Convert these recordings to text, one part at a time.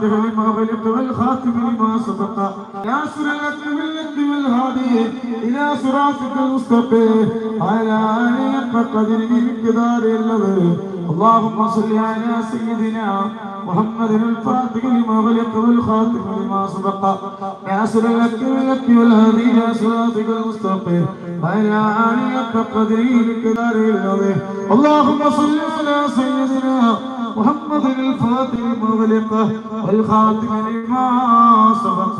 الفاتح لما غلق والخاتم لما سبق ناصر لك باللك والهادي إلى صراطك المستقيم على آله قدره بقدار الذي اللهم صل على سيدنا محمد الفاتح لما غلق والخاتم لما سبق ناصر لك باللك والهادي إلى صراطك المستقيم على آله قدره بقدار الذي اللهم صل على سيدنا محمد الفاتح المغلق والخاتم لما سبق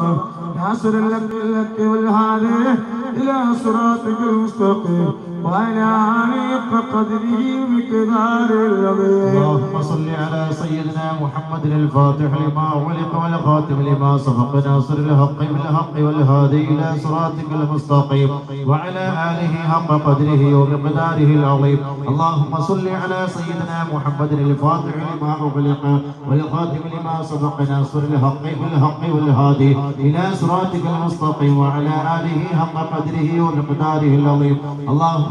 ناصر لك لك والهادي الى صراطك المستقيم وعلى قدره العظيم اللهم صل على سيدنا محمد الفاتح لما أغلق والخاتم لما سبق ناصر الحق بالحق والهادي إلى صراطك المستقيم وعلى آله حق قدره ومقداره العظيم. اللهم صل على سيدنا محمد الفاتح لما أغلق والخاتم لما سبق ناصر الحق بالحق والهادي إلى صراطك المستقيم وعلى آله حق قدره ومقداره العظيم. اللهم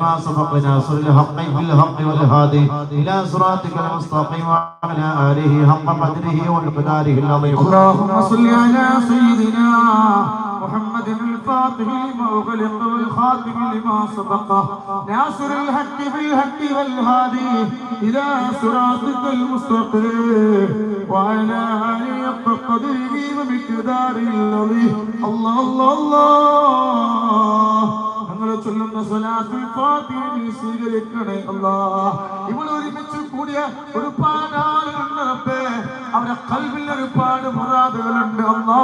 سبق ناصر الحق بالحق والهادي إلى صراطك المستقيم وعلى آله حق قدره ومقداره العظيم اللهم صل على سيدنا محمد الفاتح لما أغلق والخاتم لما سبق ناصر الحق بالحق والهادي إلى صراطك المستقيم وعلى آله حق قدره ومقدار العظيم الله الله الله ഞങ്ങൾ ചൊല്ലുന്ന സ്വലാത്തുൽ ഫാത്തിഹ സ്വീകരിക്കണേ അല്ലാ. ഇവിടെ ഒരുമിച്ച് കൂടിയ ഒരുപാട് ആളുകളുണ്ട് റബ്ബേ അവരുടെ കൽവിൽ ഒരുപാട് മുറാദുകളുണ്ട് അല്ലാ.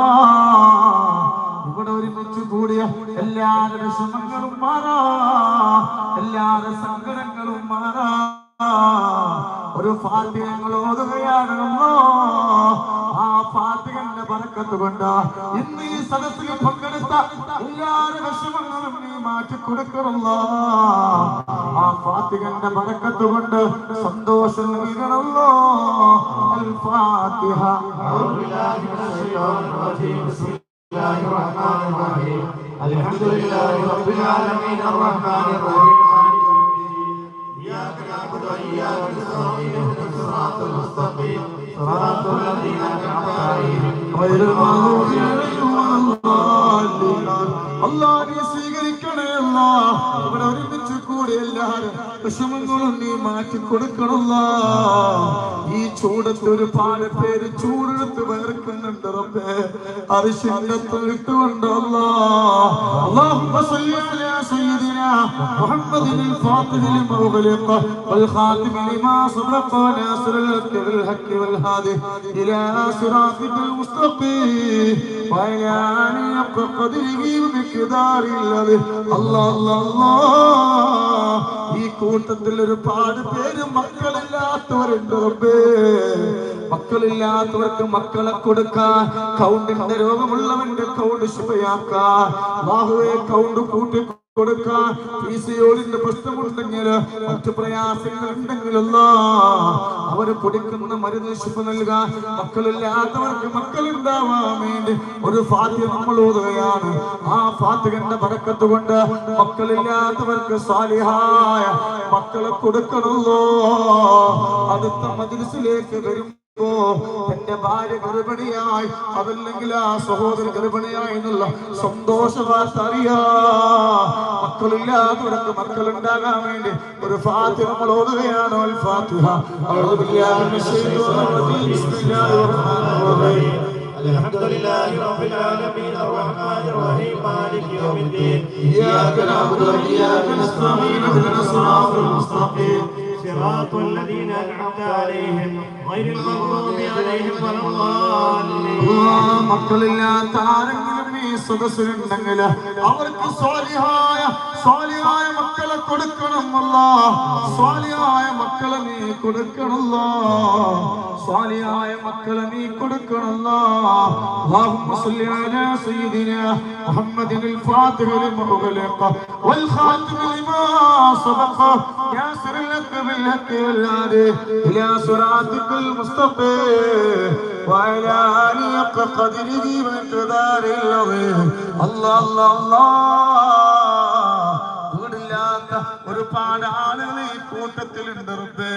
ഇവിടെ ഒരുമിച്ച് കൂടിയ എല്ലാവരുടെ ശ്രമങ്ങളും മാറാ. എല്ലാവരുടെ സങ്കടങ്ങളും മാറാ. ഒരു ഫാത്തിഹങ്ങൾ ഓതുകയാണ് ആ ഫാത്തിഹന്റെ ബർക്കത്ത് കൊണ്ട് ഇന്ന് ഈ സദസ്സിൽ പങ്കെടുത്ത എല്ലാവരുടെ വിഷമങ്ങളും നീ മാറ്റി കൊടുക്കണല്ലോ ആ ഫാത്തിഹന്റെ ബർക്കത്ത് കൊണ്ട് സന്തോഷം നൽകണല്ലോ അൽ ഫാത്തിഹ الحمد لله رب العالمين الرحمن الرحيم إياك نعبد وإياك نستعين اهدنا الصراط المستقيم صراط الذين أنعمت عليهم غير المغضوب عليهم വിഷമങ്ങളും നീ മാറ്റി കൊടുക്കണമല്ല. ഈ ചൂടത്ത് ഒരുപാട് പേര് ചൂടെടുത്ത് വേർക്കുന്നുണ്ട് അത് അറിശിന്റെ തൊഴുത്തുകൊണ്ടല്ല محمد الفاتح لما أغلق والخاتم لما سبق ناصر الحق بالحق والهادي إلى صراطك المستقيم وعلى آله حق قدره ومقداره الذي الله الله الله ഈ കൂട്ടത്തിൽ ഒരുപാട് പേര് മക്കളില്ലാത്തവരുണ്ട് റബ്ബേ മക്കളില്ലാത്തവർക്ക് മക്കളെ കൊടുക്കാൻ കൗണ്ടിന്റെ രോഗമുള്ളവന്റെ കൗണ്ട് ശുഭയാക്കാൻ ബാഹുവെ കൗണ്ട് കൂട്ടി കൊടുക്കാൻ പിസിയോടിന്റെ പ്രശ്നമുണ്ടെങ്കിൽ മറ്റു പ്രയാസങ്ങൾ ഉണ്ടെങ്കിലല്ല അവർ കുടിക്കുന്ന മരുന്ന് ശുഭ നൽകാൻ മക്കളില്ലാത്തവർക്ക് മക്കളുണ്ടാവാൻ വേണ്ടി ഒരു ഫാത്യ നമ്മൾ ഓതുകയാണ് ആ ഫാത്തികന്റെ പടക്കത്ത് കൊണ്ട് മക്കളില്ലാത്തവർക്ക് സാലിഹായ മക്കളെ കൊടുക്കണല്ലോ അടുത്ത മജിലിസിലേക്ക് വരും ഓ എന്റെ ഭാര്യ ഗർഭിണിയായി അതല്ലെങ്കിൽ ആ സഹോദരൻ ഗർഭിണിയായി എന്നുള്ള സന്തോഷ വാർത്ത അറിയാ മക്കളില്ലാത്തവർക്ക് മക്കൾ ഉണ്ടാകാൻ വേണ്ടി ഒരു ഫാത്തിഹ നമ്മൾ ഓതുകയാണ് അൽ ഫാത്തിഹ അഊദു ബില്ലാഹി മിനശ് ശൈത്വാനിർ റജീം ബിസ്മില്ലാഹിർ റഹ്മാനിർ റഹീം الحمد لله رب العالمين الرحمن الرحيم مالك يوم الدين إياك نعبد وإياك نستعين اهدنا الصراط المستقيم صراط الذين أنعمت عليهم غير المغضوب عليهم ولا الضالين ആ, മക്കളില്ലാത്ത ആരെങ്കിലും ഈ ഈ സദസ്സിലുണ്ടെങ്കിൽ അവർക്ക് സ്വാലിഹായ സ്വാലിഹായ മക്കളെ കൊടുക്കണമല്ല സ്വാലിഹായ മക്കളെ നീ കൊടുക്കണല്ല സ്വാലിഹായ മക്കളെ നീ കൊടുക്കണല്ല اللهم صل على سيدنا محمد الفاتح لما أغلق والخاتم لما سبق ياسر لك بالحق والهادي إلى صراطك المستقيم وعلى آله حق قدره ومقدار العظيم الله الله الله വീടില്ലാത്ത ഒരുപാട് ആളുകൾ ഈ കൂട്ടത്തിലുണ്ട് റബ്ബേ.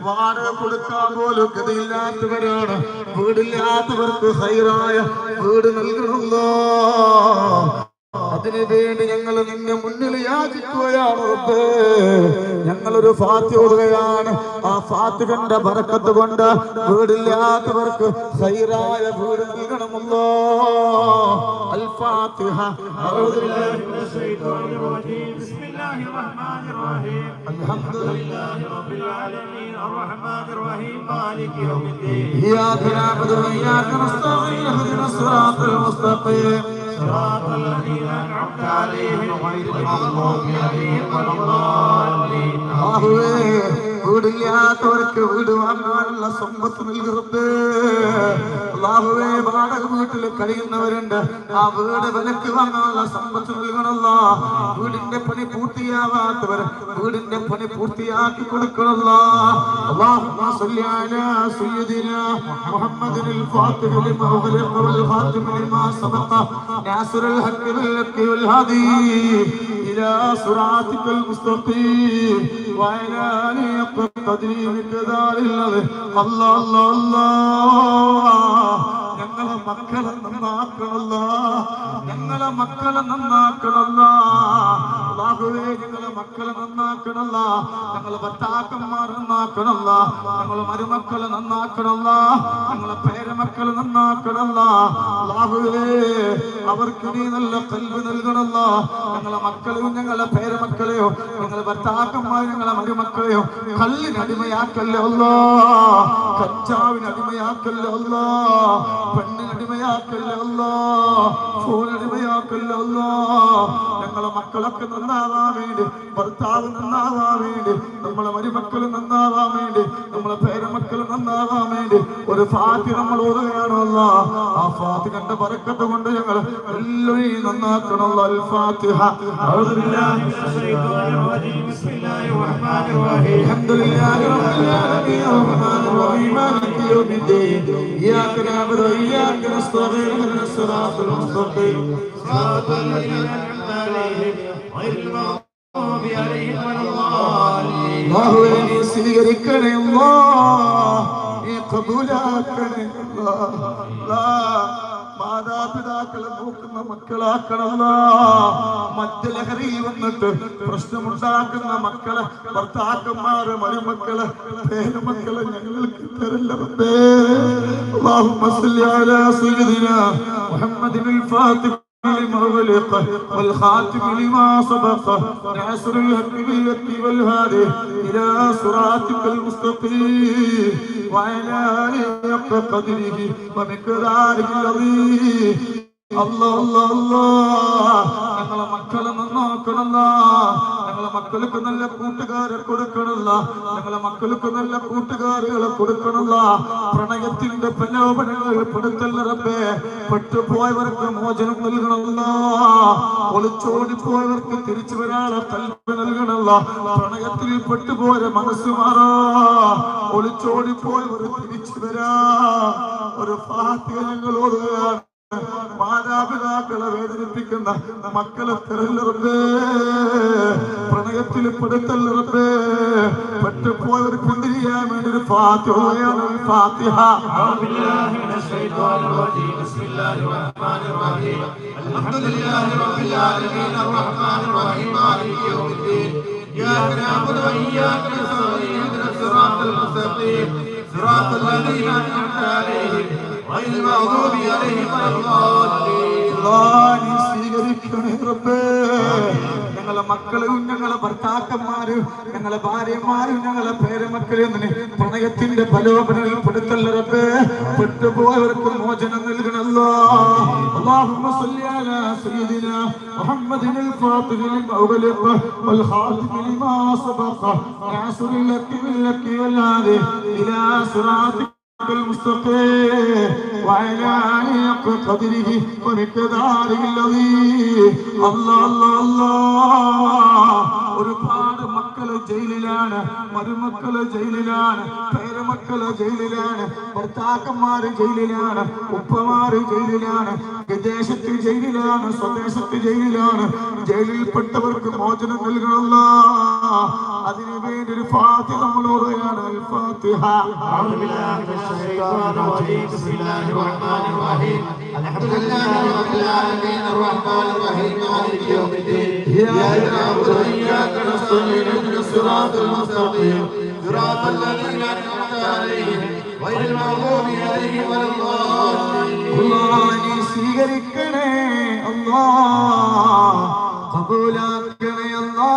വാടക കൊടുക്കാൻ പോലും ഗതിയില്ലാത്തവരാണ്. വീടില്ലാത്തവർക്ക് ഹൈറായ വീട് നൽകണമല്ലോ. അതിനു വേണ്ടി ഞങ്ങൾ നിന്നെ മുന്നിൽ യാചിക്കുകയാണ് റബ്ബേ ഞങ്ങളൊരു ഫാത്യോതുകയാണ് ആ ഫാത്തികന്റെ ബറക്കത്ത് കൊണ്ട് വീടില്ലാത്തവർക്ക് ഹൈറായ വീട് നൽകണമല്ലോ അൽ ഫാത്തിഹ أعوذ بالله من الشيطان الرجيم بسم الله الرحمن الرحيم الحمد لله رب العالمين الرحمن الرحيم مالك يوم الدين إياك نعبد وإياك نستعين اهدنا الصراط المستقيم صراط الذين أنعمت عليهم غير المغضوب عليهم ولا الضالين അല്ലാഹുവേ വീടില്ലാത്തവർക്ക് വീട് വാങ്ങാനുള്ള സമ്പത്ത് നൽകരുത് അള്ളാഹുവേ വാടക വീട്ടിൽ കഴിയുന്നവരുണ്ട് ആ വീട് വിലക്ക് വാങ്ങാനുള്ള സമ്പത്ത് നൽകണല്ല വീടിന്റെ പണി പൂർത്തിയാവാത്തവർ വീടിന്റെ പണി പൂർത്തിയാക്കി കൊടുക്കണല്ല اللهم صل على سيدنا محمد الفاتح لما أغلق والخاتم لما سبق ناصر الحق بالحق والهادي إلى صراطك المستقيم وعلى آله حق قدره مقدار الله الله الله الله ഞങ്ങളെ മക്കളെ നന്നാക്കണല്ല ഞങ്ങളെ മക്കളെ നന്നാക്കണല്ല അല്ലാഹുവേ ഞങ്ങളെ മക്കളെ നന്നാക്കണല്ല ഞങ്ങളെ ഭർത്താക്കന്മാർ നന്നാക്കണല്ല ഞങ്ങളെ മരുമക്കളെ നന്നാക്കണല്ല ഞങ്ങളെ പേരമക്കളെ നന്നാക്കണല്ല അല്ലാഹുവേ അവർക്ക് നീ നല്ല കൽവ് നൽകണല്ല ഞങ്ങളെ മക്കളെയും ഞങ്ങളെ പേരമക്കളെയോ ഞങ്ങളെ ഭർത്താക്കന്മാരും ഞങ്ങളെ മരുമക്കളെയോ കല്ലിന് അടിമയാക്കല്ലേ അല്ലോ കഞ്ചാവിന് അടിമയാക്കല്ലേ അല്ലോ പെണ്ണിന് അടിമയാക്കല്ലോ അല്ലോ ഫോണിന് അടിമയാക്കല്ലേ അല്ലോ ഞങ്ങളെ മക്കളൊക്കെ നന്നാവാൻ വേണ്ടി ഭർത്താവ് നന്നാവാൻ വേണ്ടി നമ്മളെ മരുമക്കൾ നന്നാവാൻ വേണ്ടി നമ്മളെ പേരമക്കൾ നന്നാവാൻ വേണ്ടി ഒരു ഫാത്തി നമ്മൾ ഓതുകയാണല്ലോ ആ ഫാത്തി അള്ളാഹുവിന്റെ പറക്കത്ത് കൊണ്ട് ഞങ്ങൾ എല്ലാം നന്നാക്കണമല്ല അൽ ഫാത്തിഹ അഊദു ബില്ലാഹി മിനശ് ശൈത്വാനിർ റജീം ബിസ്മില്ലാഹിർ റഹ്മാനിർ റഹീം അൽഹംദുലില്ലാഹി റബ്ബിൽ ആലമീൻ അർറഹ്മാനിർ റഹീം മാലിക് യൗമിദ്ദീൻ ഇയ്യാക നഅബുദു വ ഇയ്യാക നസ്തഈൻ ഇഹ്ദിനാസ് സിറാത്തൽ മുസ്തഖീം സിറാത്തൽ ലദീന അൻഅംത അലൈഹിം ഗൈറിൽ മഗ്ദൂബി അലൈഹിം വലദ്ദാലിൻ അല്ലാഹുവേ നീ സ്വീകരിക്കണേ അല്ലാഹ് നീ കബൂലാക്കണേ അല്ലാഹ് അല്ലാഹ് മാതാപിതാക്കളെ നോക്കുന്ന മക്കളാക്കണമല്ല മദ്യലഹരിയിൽ വന്നിട്ട് പ്രശ്നമുണ്ടാക്കുന്ന മക്കളെ ഭർത്താക്കന്മാരെ മരുമക്കളെ പേരമക്കളെ ഞങ്ങൾക്ക് തരല്ല റബ്ബേ اللهم صل على سيدنا محمد الفاتح لما أغلق والخاتم لما سبق ناصر الحق بالحق والهادي إلى صراطك المستقيم وعلى آله حق قدره ومقداره العظيم الله الله الله ഞങ്ങളെ മക്കളെ നന്നാക്കണല്ല മക്കൾക്ക് നല്ല കൂട്ടുകാരെ കൊടുക്കണല്ല. ഞങ്ങളെ മക്കൾക്ക് നല്ല കൂട്ടുകാരുകളെ കൊടുക്കണല്ല. പ്രണയത്തിന്റെ പ്രലോഭനങ്ങൾ പെടുത്തല്ല റബ്ബേ. പെട്ടുപോയവർക്ക് മോചനം നൽകണമല്ല. ഒളിച്ചോടി പോയവർക്ക് തിരിച്ചു വരാനുള്ള കൽപ്പ് നൽകണമല്ല. പ്രണയത്തിൽ പെട്ടുപോയ മനസ്സ് മാറാ. ഒളിച്ചോടി പോയവർ തിരിച്ചു വരാ. ഒരു ഫാത്തിക ഞങ്ങൾ മാതാപിതാക്കളെ വേദനിപ്പിക്കുന്ന മക്കളെ തെരഞ്ഞെടുപ്പേ പ്രണയത്തിൽ പെടുത്തല്ലെടുപ്പേ പെട്ടുപോയവർ പിന്തിരിയാൻ വേണ്ടി ഒരു ഫാത്തിഹയാണ് ഒരു ഫാത്തിഹ أعوذ بالله من الشيطان الرجيم بسم الله الرحمن الرحيم الحمد لله رب العالمين الرحمن الرحيم مالك يوم الدين إياك نعبد وإياك نستعين اهدنا الصراط المستقيم صراط الذين أنعمت عليهم غير المغضوب عليهم ولا الضالين അല്ലാ നീ സ്വീകരിക്കണേ റബ്ബേ ഞങ്ങളെ മക്കളും ഞങ്ങളെ ഭർത്താക്കന്മാരും ഞങ്ങളെ ഭാര്യമാരും ഞങ്ങളെ പേരമക്കളും നീ പ്രണയത്തിന്റെ പ്രലോഭനത്തിൽ പെടുത്തല്ല റബ്ബേ പെട്ടുപോയവർക്ക് മോചനം നൽകണല്ലോ اللهم صل على سيدنا محمد الفاتح لما أغلق والخاتم لما سبق ناصر لك باللك والهادي إلى صراطك ഒരു ജയിലിലാണ് മരുമക്കള് ജയിലിലാണ് പേരമക്കള് ജയിലിലാണ് ഭർത്താക്കന്മാര് ജയിലിലാണ് ഉപ്പമാര് ജയിലിലാണ് വിദേശത്ത് ജയിലിലാണ് സ്വദേശത്ത് ജയിലിലാണ് ജയിലിൽപ്പെട്ടവർക്ക് മോചനം നൽകണമല്ല അതിനു വേണ്ടി ഒരു ഫാത്തിഹ നമ്മൾ ഓടുകയാണ് അൽ ഫാത്തിഹ أعوذ بالله من الشيطان الرجيم بسم الله الرحمن الرحيم الحمد لله رب العالمين الرحمن الرحيم مالك يوم الدين إياك نعبد وإياك نستعين اهدنا الصراط المستقيم صراط الذين أنعمت عليهم غير المغضوب عليهم ولا الضالين അല്ലാഹ് നീ സ്വീകരിക്കണേ അല്ലാ കബൂലാക്കണേ അല്ലാ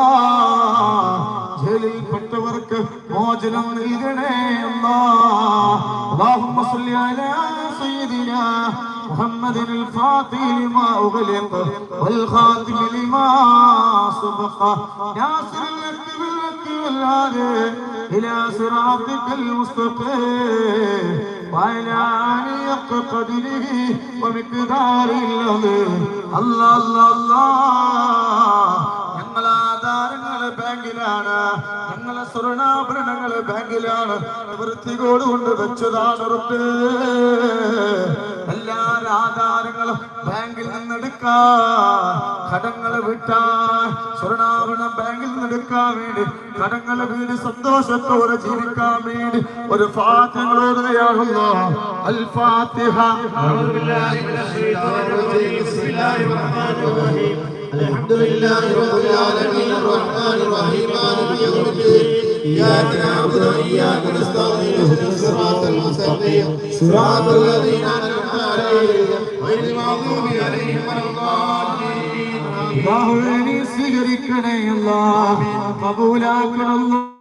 ജയിലിൽപ്പെട്ടവർക്ക് മോചനം നൽകണേ അല്ലാ اللهم صل على سيدنا محمد الفاتح لما أغلق والخاتم لما سبق ناصر لك بالحق والهادي إلى صراطك المستقيم وعلى آله حق قدره ومقداره العظيم الله الله الله ഞങ്ങളെ ആധാരങ്ങള് ബാങ്കിലാണ് ഞങ്ങളെ സ്വർണാഭരണങ്ങൾ ബാങ്കിലാണ്. വൃത്തികോട് കൊണ്ട് വെച്ചതാണ് എല്ലാ ആധാരങ്ങളും ബാങ്കിൽ നിന്നെടുക്കാൻ കടങ്ങൾ വിട്ടാൻ സ്വർണാഭരണം ബാങ്കിൽ നിന്നെടുക്കാൻ വേണ്ടി. കടങ്ങളെ വീട് സന്തോഷത്തോടെ ജീവിക്കാൻ വേണ്ടി ഒരു ഫാത്തിഹകളോടുകയാണല്ലോ അൽ ഫാത്തിഹ الحمد لله رب العالمين الرحمن الرحيم مالك يوم الدين إياك نعبد وإياك نستعين اهدنا الصراط المستقيم صراط الذين أنعمت عليهم غير المغضوب عليهم ولا الضالين اللهم صل على سيدنا محمد وعلى آله وصحبه وسلم